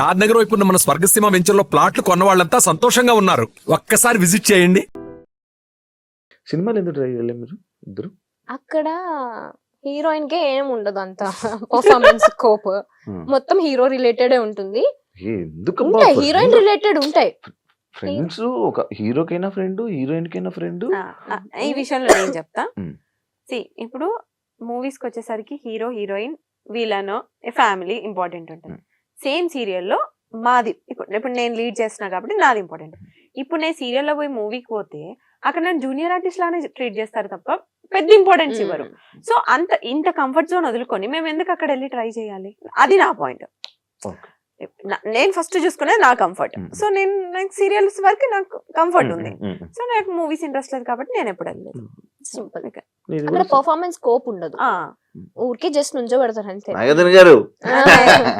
షాద్ నగర్ వైపు ఉన్న మన స్వర్గసీమ వెంచర్లో ప్లాట్లు కొన్న వాళ్ళంతా సంతోషంగా ఉన్నారు. ఒక్కసారి విజిట్ చేయండి. సినిమాలు ఎందుకు ట్రై చేయలేదు మీరు ఇద్దరు? అక్కడ హీరోయిన్ కే ఏం ఉండదు అంత. Performance scope Hmm. మొత్తం హీరో రిలేటెడ్ ఉంటుంది. ఎందుకు ఉంటాయి హీరోయిన్ రిలేటెడ్ ఉంటాయి. ఫ్రెండ్స్ ఒక హీరోకైనా ఫ్రెండ్ హీరోయిన్ కైనా ఫ్రెండ్ ఈ విషయంలో నేను చెప్తా. సి ఇప్పుడు మూవీస్కి వచ్చేసరికి హీరో హీరోయిన్ వీళ్ళను ఫ్యామిలీ ఇంపార్టెంట్ ఉంటుంది. సేమ్ సీరియల్లో మాది. ఇప్పుడు ఇప్పుడు నేను లీడ్ చేస్తున్నా కాబట్టి నాది ఇంపార్టెంట్. ఇప్పుడు నేను సీరియల్లో పోయి మూవీకి పోతే అక్కడ నేను జూనియర్ ఆర్టిస్ట్ లానే ట్రీట్ చేస్తారు తప్ప పెద్ద ఇంపార్టెన్స్ ఇవ్వరు. సో అంత ఇంత కంఫర్ట్ జోన్ వదులుకొని మేము ఎందుకు అక్కడ వెళ్ళి ట్రై చేయాలి? అది నా పాయింట్. నేను ఫస్ట్ చూసుకునేది నా కంఫర్ట్. సో నేను నాకు సీరియల్స్ వరకు నాకు కంఫర్ట్ ఉంది. సో నాకు మూవీస్ ఇంట్రెస్ట్ లేదు కాబట్టి నేను ఎప్పుడు వెళ్ళలేదు. సింపుల్ అక్కడ కూడా పర్ఫార్మెన్స్ స్కోప్ ఉండదు. ఆ, ఊరికే జస్ట్ నుంచో పెడతారు అంతే. గారు.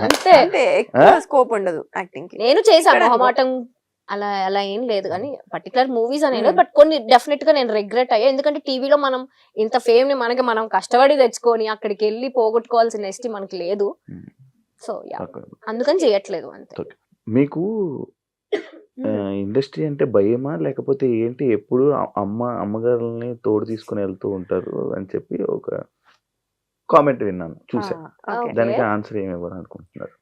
అంతే. అంటే ఎక్కువ స్కోప్ ఉండదు యాక్టింగ్కి. నేను చేశాను మొహమాటం అలా అలా ఏం లేదు కానీ పర్టికులర్ మూవీస్ అనేది Hmm. బట్ కొన్ని డెఫినెట్గా నేను రిగ్రెట్ అయ్యా. ఎందుకంటే టీవీలో మనం ఇంత ఫేమ్ని మనకి మనం కష్టపడి తెచ్చుకొని అక్కడికి వెళ్ళి పోగొట్టుకోవాల్సిన ఎస్టీ మనకి లేదు. Hmm. So yeah Okay. అందుకని చేయట్లేదు అంతే. మీకు ఇండస్ట్రీ అంటే భయమా? లేకపోతే ఏంటి? ఎప్పుడు అమ్మ అమ్మగారుల్ని తోడు తీసుకుని వెళ్తూ ఉంటారు అని చెప్పి ఒక కామెంట్ విన్నాను చూసా Okay. దానికి ఆన్సర్ ఏమి ఇవ్వాలి అనుకుంటున్నారు?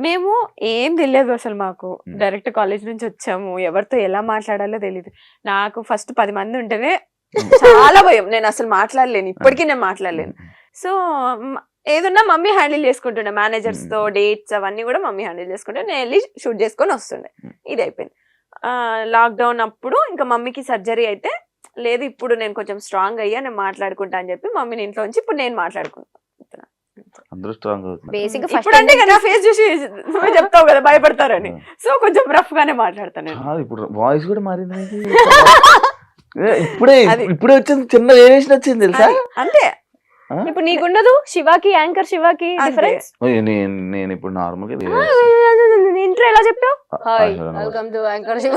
మేము ఏం తెలియదు అసలు మాకు. డైరెక్ట్ కాలేజ్ నుంచి వచ్చాము. ఎవరితో ఎలా మాట్లాడాలో తెలియదు నాకు ఫస్ట్ పది మంది ఉంటేనే. చాలా భయం. నేను అసలు మాట్లాడలేను. ఇప్పటికీ నేను మాట్లాడలేను. సో ఏదున్నా మమ్మీ హ్యాండిల్ చేసుకుంటుండే. మేనేజర్స్తో. డేట్స్ అవన్నీ కూడా మమ్మీ హ్యాండిల్ చేసుకుంటే నేను వెళ్ళి షూట్ చేసుకొని వస్తుండే. ఇది అయిపోయింది. లాక్డౌన్ అప్పుడు ఇంకా మమ్మీకి సర్జరీ అయితే లేదు ఇప్పుడు నేను కొంచెం స్ట్రాంగ్ అయ్యా నేను మాట్లాడుకుంటా అని చెప్పి మమ్మీని ఇంట్లో ఉంచి ఇప్పుడు నేను మాట్లాడుకుంటా అందరూ స్ట్రాంగ్ అవుతున్నారు బేసిక్ ఇప్పుడు అంటే కదా ఫేస్ చూసి నువ్వే చెప్తావు కదా భయపడతారని. సో కొంచెం రఫ్ గానే మాట్లాడతాను ఇప్పుడు వాయిస్ కూడా మారింది. నీది. ఏ, ఇప్పుడే అది. ఇప్పుడే వచ్చింది చిన్న వేరియేషన్ వచ్చింది తెలుసా? అంతే. ఇప్పుడు నీకుండదు? శివాకి యాంకర్ శివాకి. డిఫరెన్స్ నేను నేను ఇప్పుడు నార్మల్గా ఇంట్లో ఎలా చెప్పావు? ఆ, వెల్కమ్ టు యాంకర్ శివ.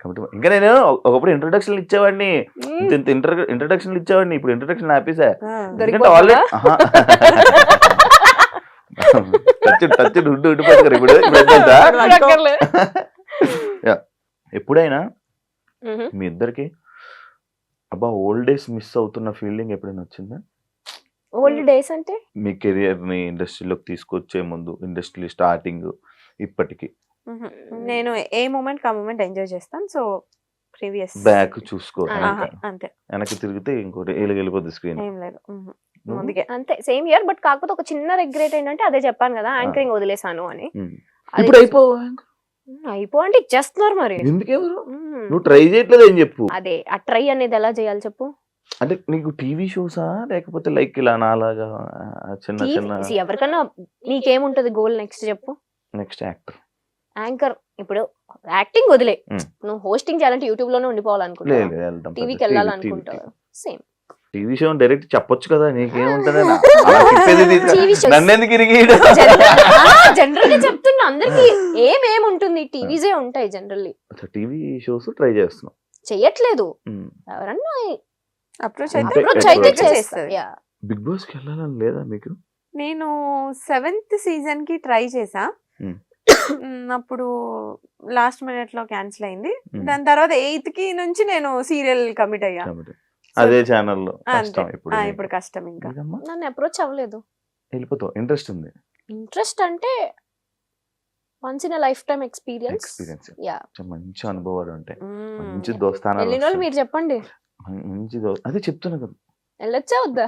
కాబట్టి ఇంకా నేను ఒకప్పుడు ఇంట్రొడక్షన్ ఇచ్చేవాడిని. ఇంత ఇంట్రొడక్షన్ ఇచ్చేవాడిని. ఇప్పుడు ఇంట్రొడక్షన్ ఆపేసా. ఎందుకంటే? ఆల్రెడీ టచ్ టచ్ ఉండి ఉండిపోతారు ఇప్పుడు. ఎప్పుడైనా. మీ ఇద్దరికి అబ్బా ఓల్డ్ డేస్ మిస్ అవుతున్న ఫీలింగ్ ఎప్పుడైనా వచ్చిందా? ఓల్డ్ డేస్ అంటే? మీ కెరియర్ని ఇండస్ట్రీలోకి తీసుకొచ్చే ముందు ఇండస్ట్రీ స్టార్టింగ్ ఇప్పటికి. నేను ఏ మూమెంట్ ఆ మూమెంట్ ఎంజాయ్ చేస్తాను. సో ప్రీవియస్ బ్యాక్ చూసుకో. అంతే. వెనక్కి తిరిగితే ఇంకోటి వెళ్ళిపోద్ది స్క్రీన్ ఏం లేదు. ముందుకే. అంతే. సేమ్ ఇయర్ బట్ కాకపోతే ఒక చిన్న రిగ్రెట్ ఏంటంటే అదే చెప్పాను కదా యాంకరింగ్ వదిలేసాను అని. ఇప్పుడు అయిపో ఉమ్, అయిపో అంటే ఇచ్చేస్తున్నారు మరి. ఎందుకెవరు? నువ్వు ట్రై చేయట్లేదు ఏం చెప్పు. అదే ఆ ట్రై అనేది ఎలా చేయాలి చెప్పు. అంటే నీకు టీవీ షోసా? లేకపోతే లైక్ ఇలా నాలాగా చిన్న చిన్న ఎవరికన్నా నీకేముంటది గోల్ నెక్స్ట్ చెప్పు. Next actor. యాంకర్ ఇప్పుడు యాక్టింగ్ వదిలే. నువ్వు హోస్టింగ్ చేయాలంటే యూట్యూబ్లోనే వెళ్తాం టీవీకి వెళ్ళాలనుకుంటావు? సేమ్. టీవీ షో డైరెక్ట్ చెప్పొచ్చు కదా నీకేముంటది TV shows. నన్ను ఎందుకు ఇరిగి జనరల్గా చెప్తున్నా అందరికి ఏమేముంటుంది టీవీసే ఉంటాయి జనరల్లీ. టీవీ షోస్ ట్రై చేస్తున్నాం. చెయ్యట్లేదు. ఎవరన్నా అప్రోచ్. అయితే చేస్తారు. బిగ్ బాస్కి వెళ్ళాలని లేదా మీకు? నేను సెవెంత్ సీజన్కి ట్రై చేసా. అప్పుడు లాస్ట్ మినిట్లో క్యాన్సిల్ అయింది. దాని తర్వాత ఎయిత్కి నుంచి నేను సీరియల్ కమిట్ అయ్యా. అదే ఛానల్లో. కష్టం ఇప్పుడు. ఇప్పుడు కష్టం ఇంకా. నన్ను అప్రోచ్ అవ్వలేదు. వెళ్ళిపోతావు. ఇంట్రెస్ట్ ఉంది. ఇంట్రెస్ట్ అంటే once in life time experience experience yeah మంచి అనుభవాలు ఉంటాయి. మ్మ్. మంచి దోస్తానాలు వెళ్ళిన వాళ్ళు వస్తాయి. మీరు చెప్పండి. మంచి అదే చెప్తున్నా కదా. వెళ్ళొచ్చా వద్దా?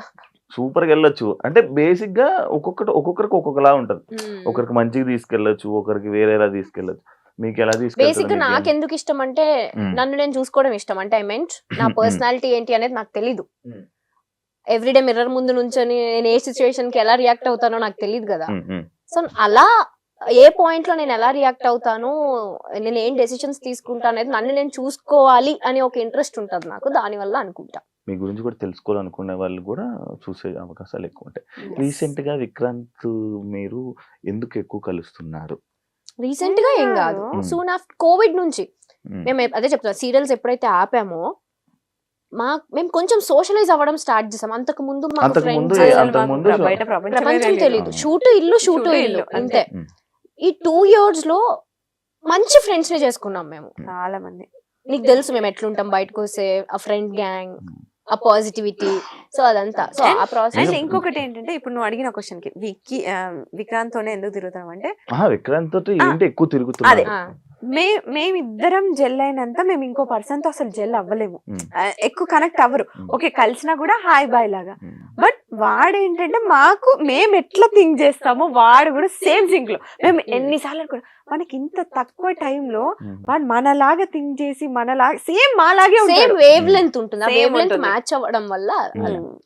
సూపర్గా వెళ్ళొచ్చు. అంటే బేసిక్గా ఒక్కొక్కటి ఒక్కొక్కరికి ఒక్కొక్కలా ఉంటది. ఒకరికి మంచిగా తీసుకెళ్ళొచ్చు ఒకరికి వేరేలా తీసుకెళ్ళొచ్చు. మీకు ఎలా బేసిక్ నాకు? ఎందుకు ఇష్టం అంటే మ్మ్. నన్ను నేను చూసుకోవడం ఇష్టం. అంటే ఐ మెంట్ నా. పర్సనాలిటీ ఏంటి అనేది నాకు తెలీదు. ఎవ్రీడే మిర్రర్ ముందు నుంచొని నేను ఏ సిచ్యువేషన్కి ఎలా రియాక్ట్ అవుతానో నాకు తెలియదు కదా. సో అలా ఏ పాయింట్లో నేను ఎలా రియాక్ట్ అవుతాను నేను ఏం డెసిషన్స్ తీసుకుంటా అనేది నన్ను నేను చూసుకోవాలి అని ఒక ఇంట్రెస్ట్ ఉంటుంది నాకు. దాని వల్ల అనుకుంటా. మీ గురించి కూడా తెలుసుకోవాలనుకునే వాళ్ళు కూడా చూసే అవకాశాలు ఎక్కువ ఉంటాయి. రీసెంట్గా విక్రాంత్ మీరు ఎందుకు ఎక్కువ కలుస్తున్నారు? రీసెంట్గా ఏం కాదు. సూన్ ఆఫ్టర్ కోవిడ్ నుంచి. మేము. అదే చెప్తున్నా సీరియల్స్ ఎప్పుడైతే ఆపామో మా మేము కొంచెం సోషలైజ్ అవ్వడం స్టార్ట్ చేసాం. అంతకు ముందు మా అంతకు ముందు ఫ్రెండ్స్ ప్రపంచం తెలియదు. షూటు ఇల్లు షూటు ఇల్లు అంతే. ఈ టూ ఇయర్స్లో మంచి ఫ్రెండ్స్ని చేసుకున్నాం మేము. చాలా మంది. నీకు తెలుసు మేము ఎట్లుంటాం బయటకు వస్తే ఆ ఫ్రెండ్ గ్యాంగ్ ఆ పాజిటివిటీ సో అదంతా సో ఆ అండ్ ప్రాసెస్ ఇంకొకటి ఏంటంటే ఇప్పుడు నువ్వు అడిగిన క్వశ్చన్కి విక్కీ ఆ, విక్రాంత్ తోనే ఎందుకు తిరుగుతాం అంటే విక్రాంత్ తోటి. ఏంటి ఎక్కువ అదే. తిరుగుతున్నారు మే మేమిద్దరం జెల్ అయినంత మేము ఇంకో పర్సన్తో అసలు జెల్ అవ్వలేము ఎక్కువ కనెక్ట్ అవ్వరు. ఓకే కలిసినా కూడా హాయ్ బాయ్ లాగా. బట్ వాడు ఏంటంటే మాకు మేము ఎట్లా థింక్ చేస్తామో వాడు కూడా సేమ్ థింక్లో. మేము ఎన్నిసార్లు అనుకో మనకి ఇంత తక్కువ టైంలో. వాడు మనలాగా థింక్ చేసి మనలాగా సేమ్ మాలాగే సేమ్ వేవ్ లెంత్ ఉంటుంది. Wavelength. మ్యాచ్ అవ్వడం వల్ల.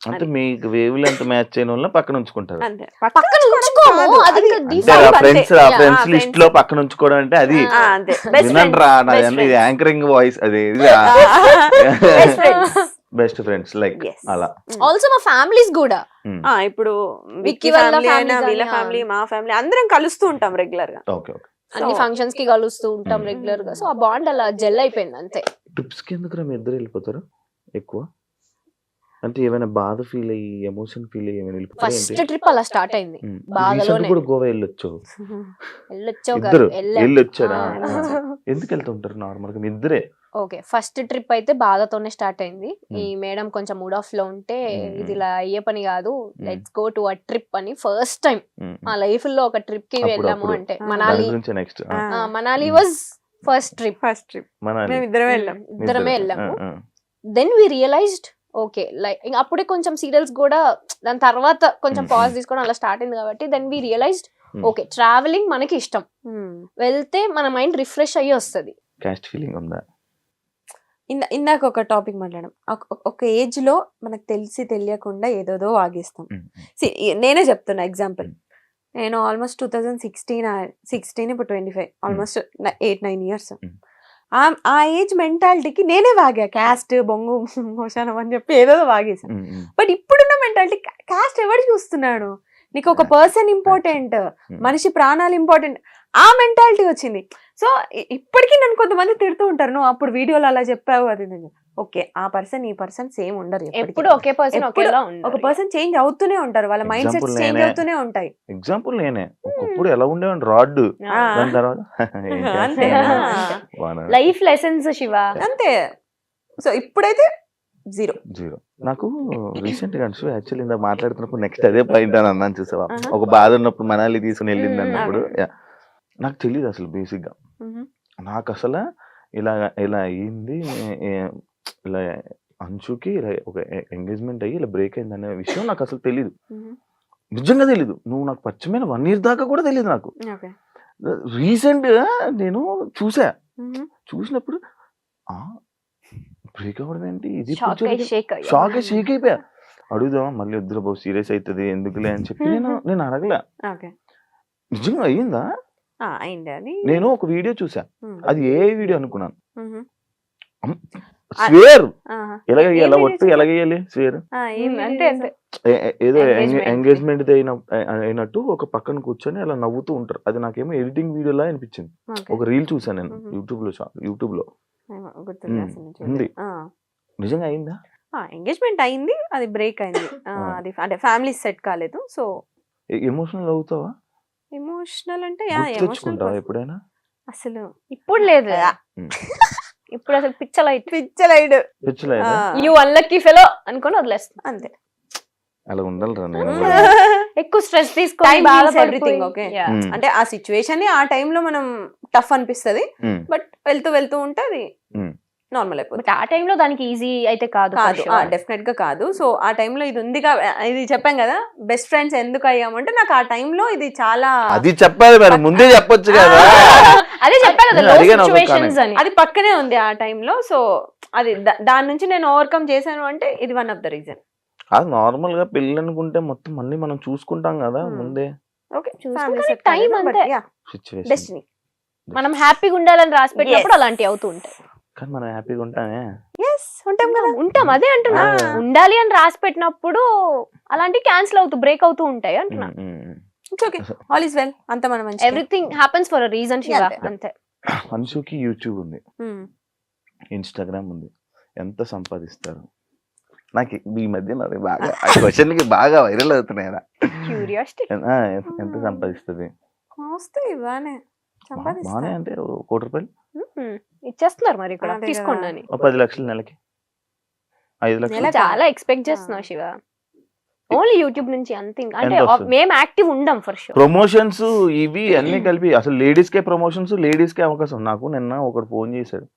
అంటే మీకు వేవ్ లెంత్ మ్యాచ్ చేయడం వల్ల పక్కన ఉంచుకుంటారు. పక్కన ఉంచుకోము. అది. Friends friends list. లో పక్కన ఉంచుకోవడం అంటే అది బెస్ట్ వినండి రా యాంకరింగ్ వాయిస్ అది best friends best friends like. అలా. ఆల్సో మా ఫ్యామిలీస్ కూడా. ఉమ్. ఆ ఇప్పుడు విక్కీ వాళ్ళ ఫ్యామిలీ వీళ్ళ ఫ్యామిలీ మా ఫ్యామిలీ అందరం కలుస్తూ ఉంటాం రెగ్యులర్గా. ఓకే ఓకే అన్ని ఫంక్షన్స్కి కలుస్తూ ఉంటాం Mm. రెగ్యులర్గా. సో ఆ బాండ్ అలా జెల్ అయిపోయింది అంతే. ట్రిప్స్కి ఎందుకు మీ ఇద్దరు వెళ్ళిపోతారు? ఎక్కువ? అంటే ఏమైనా బాధ ఫీల్ అయ్యి ఎమోషన్ ఫీల్ అయ్యి ఏమైనా వెళ్ళిపోతారు ఫస్ట్ ట్రిప్ అలా స్టార్ట్ అయింది. బాధలోనే. కూడా గోవా వెళ్ళొచ్చు. వెళ్ళొచ్చో ఇద్దరు వెళ్ళాం. వెళ్ళొచ్చారా? ఆ. ఎందుకు వెళ్తుంటారు నార్మల్గా? మీ ఇద్దరే? ఓకే. ఫస్ట్ ట్రిప్ అయితే బాధతోనే స్టార్ట్ అయింది. ఈ మేడం కొంచెం మూడ్ ఆఫ్లో ఉంటే Mm. ఇది ఇలా అయ్యే పని కాదు. Let's go to a trip అని ఫస్ట్ టైం. మా లైఫ్లో ఒక ట్రిప్కి వెళ్ళాము. అంటే Manali Manali was first trip first trip మేము ఇద్దరం వెళ్ళాం. ఇద్దరమే వెళ్ళాము. Then we realized okay like ఇంకా అప్పుడే కొంచెం సీరియల్స్ కూడా దాని తర్వాత కొంచెం. పాజ్ తీసుకోవడం అలా స్టార్ట్ అయింది కాబట్టి then we realized. Okay travelling మనకి ఇష్టం. వెళ్తే మన మైండ్ రిఫ్రెష్ అయ్యి వస్తుంది. క్యాస్ట్ ఫీలింగ్ ఉందా ఇందా ఇందాక ఒక టాపిక్ మాట్లాడాం. ఒక- ఏజ్లో మనకు తెలిసి తెలియకుండా ఏదోదో వాగేస్తాం. నేనే చెప్తున్నా ఎగ్జాంపుల్. నేను almost two thousand sixteen sixteen ఇప్పుడు twenty five almost eight nine years. ఆ ఏజ్ మెంటాలిటీకి నేనే వాగా. క్యాస్ట్ బొంగు మోషానం అని చెప్పి ఏదో వాగేసాను. బట్ ఇప్పుడున్న మెంటాలిటీ క్యాస్ట్ ఎవరు చూస్తున్నాడు? నీకు ఒక పర్సన్ ఇంపార్టెంట్ మనిషి ప్రాణాలు ఇంపార్టెంట్ ఆ మెంటాలిటీ వచ్చింది. సో ఇప్పటికీ నన్ను కొంతమంది తిడుతూ ఉంటారు. నువ్వు అప్పుడు వీడియోలో అలా చెప్పావు అది ఇది. ఓకే ఆ పర్సన్ ఈ పర్సన్ సేమ్ ఉండరు ఎప్పటికీ. ఎప్పుడు ఒకే పర్సన్ ఒకేలా ఒక పర్సన్ చేంజ్ అవుతూనే ఉంటారు. వాళ్ళ మైండ్ Example చేంజ్. అవుతూనే ఉంటాయి. ఎగ్జాంపుల్ నేనే. ఒకప్పుడు ఎలా ఉండేవాడిని? రాడ్. దాని తర్వాత. Life lessons Shiva. అంతే. సో ఇప్పుడైతే జీరో. జీరో. నాకు రీసెంట్గా యాక్చువల్లీ ఇందాక మాట్లాడుతున్నప్పుడు నెక్స్ట్ అదే పాయింట్ అని అన్నాను చూసావా. ఒక బాధ ఉన్నప్పుడు మనాలి తీసుకుని వెళ్ళింది. అన్నప్పుడు. నాకు తెలియదు అసలు బేసిక్గా నాకు అసలు ఇలా ఇలా అయ్యింది ఏ- ఇలా అంచుకి ఇలా ఒక ఎంగేజ్మెంట్ అయ్యి ఇలా బ్రేక్ అయింది అనే విషయం నాకు అసలు తెలియదు నిజంగా తెలీదు. నువ్వు నాకు పరిచయమైన వన్ ఇయర్ దాకా కూడా తెలియదు నాకు. ఓకే. రీసెంట్గా నేను చూసా. చూసినప్పుడు బ్రేక్ అవ్వడం ఏంటి? ఇది షాక్ షేక్ అయిపోయా. అడుగుదాం మళ్ళీ వద్దురా బాబు సీరియస్ అవుతుంది ఎందుకులే అని చెప్పి నేను నేను అడగలే. నిజంగా అయ్యిందా? అయింది నేను ఒక వీడియో చూసా మ్మ్. అది ఏ వీడియో అనుకున్నాను. స్వేర్ ఆహా. ఎలాగ ఏ ఎలా video ఒట్టు చూసావు? ఎలాగేయాలి స్వేర్ ఏదో. ఎంగేజ్మెంట్ అయిన అయినట్టు ఒక పక్కన కూర్చొని అలా నవ్వుతూ ఉంటారు అది నాకేమో ఎడిటింగ్ వీడియోలా అనిపించింది. ఒక రీల్ చూసాను నేను. యూట్యూబ్లో యూట్యూబ్లో ఉంది. నిజంగా అయిందా ఎంగేజ్మెంట్ అయింది అది బ్రేక్ అయింది ఆ, ఆ. అది అంటే ఫ్యామిలీ సెట్ కాలేదు సో ఎమోషనల్ అవుతావా ఎమోషనల్ అంటే గుర్తు తెచ్చుకుంటావా ఎప్పుడైనా అసలు ఇప్పుడు లేదు. ఇప్పుడు అసలు పిచ్చలైట్ పిచ్చలైడ్ పిచ్చలేదా యూ అన్లక్కీ ఫెలో అనుకొని వదిలేస్తాం అంతే అలా ఉండాలిరా నేను. కూడా. ఎక్కువ స్ట్రెస్ తీసుకొని బాధపడిపోయి-. Yeah. మ్మ్. అంటే ఆ సిచ్యువేషన్ ఆ time లో మనం టఫ్ అనిపిస్తది మ్మ్. బట్ వెళ్తూ వెళ్తూ ఉంటే అది మ్మ్. నార్మల్ అయిపోతుంది. బట్ ఆ టైంలో దానికి ఈజీ అయితే కాదు కాదు. డెఫినెట్గా కాదు. సో ఆ time లో ఇది ఉంది ఇది చెప్పాం కదా బెస్ట్ ఫ్రెండ్స్ ఎందుకు అయ్యామంటే నాకు ఆ time లో ఇది చాలా అది చెప్పాలి మరి ముందే చెప్పొచ్చు కదా. అదే చెప్పా కదా అని. అది పక్కనే ఉంది ఆ time లో సో అది దాని నుంచి నేను ఓవర్కమ్ చేశాను అంటే ఇది వన్ ఆఫ్ ద రీజన్ అది నార్మల్గా పెళ్ళి అనుకుంటే మొత్తం అన్ని మనం చూసుకుంటాం కదా మ్మ్. ముందే. ఓకే చూసుకుంటే time అంతే. డెస్టినీ మనం హ్యాపీగా ఉండాలని రాసి పెట్టినప్పుడు. అలాంటివి అవుతూ ఉంటాయి. కానీ మనం హ్యాపీగా ఉంటామే. ఎస్ ఉంటాం కదా. ఉంటాం అదే అంటున్నా. ఆ. ఉండాలి అని రాసి పెట్టినప్పుడు అలాంటివి క్యాన్సిల్ అవుతూ బ్రేక్ అవుతూ ఉంటాయి అంటున్నా. It's okay all is well అంత మనం మంచి everything happens for reason Shiva అంతే. అంతే. అంశుకి యూట్యూబ్ ఉంది. ఇన్స్టాగ్రామ్ ఉంది. ఎంత సంపాదిస్తారు? నాకు ఈ మధ్య నాది బాగా ఆ క్వశ్చన్కి బాగా వైరల్ అవుతున్నాయి. క్యూరియాసిటీ ఆ, ఎంత- ఎంత సంపాదిస్తుంది? వస్తాయి బానే బాగానే సంపాదిస్తా. అంటే ఓ కోటి రూపాయలు. ఇచ్చేస్తున్నారు మరి ఇక్కడ అదే తీసుకోండి. అని. ఓ పది లక్షలు నెలకి. ఐదు లక్షలు? చాలా ఎక్స్పెక్ట్ చేస్తున్నావు శివ. ఓన్లీ యూట్యూబ్ నుంచి అంత ఇంకా- అంటే ఎంత వస్తుంది? మేము యాక్టివ్ ఉండం ఫర్ షూర్ ప్రమోషన్స్ ఇవి అన్ని కలిపి అసలు లేడీస్ కే ప్రమోషన్స్ లేడీస్ కే అవకాశం. నాకు నిన్న ఒకడు ఫోన్ చేశాడు.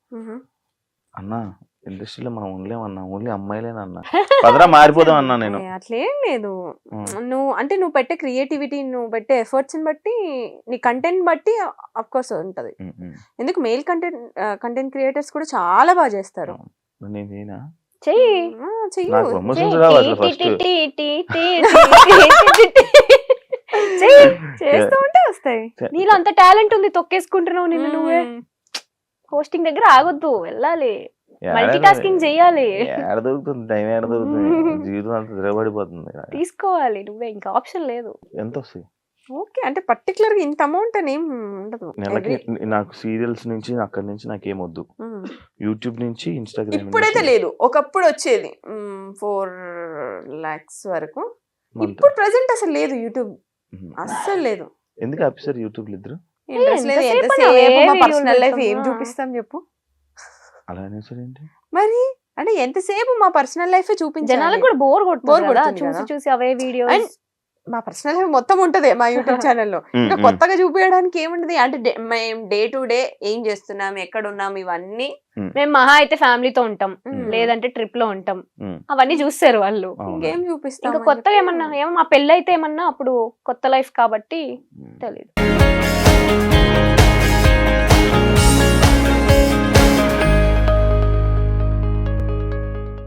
అన్న ఇండస్ట్రీలో మనం ఉండలేమన్నా ఓన్లీ అమ్మాయిలేనన్నా. పదరా మారిపోదాం అన్నా నేను. ఏ, అట్లేం లేదు. నువ్వు అంటే నువ్వు పెట్టే క్రియేటివిటీ నువ్వు పెట్టే ఎఫర్ట్స్ బట్టి నీ కంటెంట్ బట్టి అఫ్ కోర్స్ ఉంటది. ఎందుకు మెయిల్ కంటెంట్ కంటెంట్ క్రియేటర్స్ కూడా చాలా బాగా చేస్తారు. చెయ్యి. చేస్తూ ఉంటే వస్తాయి. నీలో అంత టాలెంట్ ఉంది తొక్కేసుకుంటున్నావు నిన్ను నువ్వే. హోస్టింగ్ దగ్గర ఆగొద్దు వెళ్ళాలి. మల్టీ టాస్కింగ్ చెయ్యాలి ఏడ దొరుకుతుంది? టైం దొరుకుతుంది? జీవితం అంతా తిరగబడిపోతుంది తీసుకోవాలి నువ్వే ఇంకా ఆప్షన్ లేదు. ఎంత వస్తాయి ఓకే అంటే పర్టికులర్గా ఇంత అమౌంట్ అని ఏం ఉండదు. నెలకి నాకు సీరియల్స్ నుంచి అక్కడి నుంచి నాకేం వద్దు. యూట్యూబ్ నుంచి ఇన్స్టాగ్రామ్ ఇప్పుడైతే లేదు. ఒకప్పుడు వచ్చేది. ఫోర్ లాక్స్ వరకు. ఇప్పుడు ప్రెసెంట్ అసలు లేదు యూట్యూబ్ అస్సలు లేదు. ఎందుకు ఆపిస్తారు యూట్యూబ్ ఇద్దరు ఇంట్రెస్ట్ లేదు. పర్సనల్ లైఫ్ ఏం? చూపిస్తాం చెప్పు. అలా మరి? అంటే ఎంతసేపు మా పర్సనల్ లైఫ్ చూపించాలి? జనాలకు కూడా బోర్ కొడుతుంది Bore కదా కొడుతుంది చూసి. చూసి అవే వీడియోస్. And మా పర్సనల్ లైఫ్ మొత్తం ఉంటది మా యూట్యూబ్ ఛానల్లో. ఇంకా కొత్తగా చూపించడానికి ఏముంటది? అంటే డే- మేము డే టు డే ఏం చేస్తున్నాం? ఎక్కడ ఉన్నాం ఇవన్నీ మేము. మహా అయితే ఫ్యామిలీతో ఉంటాం. లేదంటే ట్రిప్లో ఉంటాం. అవన్నీ చూస్తారు వాళ్ళు. ఇంకేం చూపిస్తాం ఇంకా కొత్తగా ఏమన్నా ఏమో మా పెళ్ళి అయితే ఏమన్నా అప్పుడు కొత్త లైఫ్ కాబట్టి తెలియదు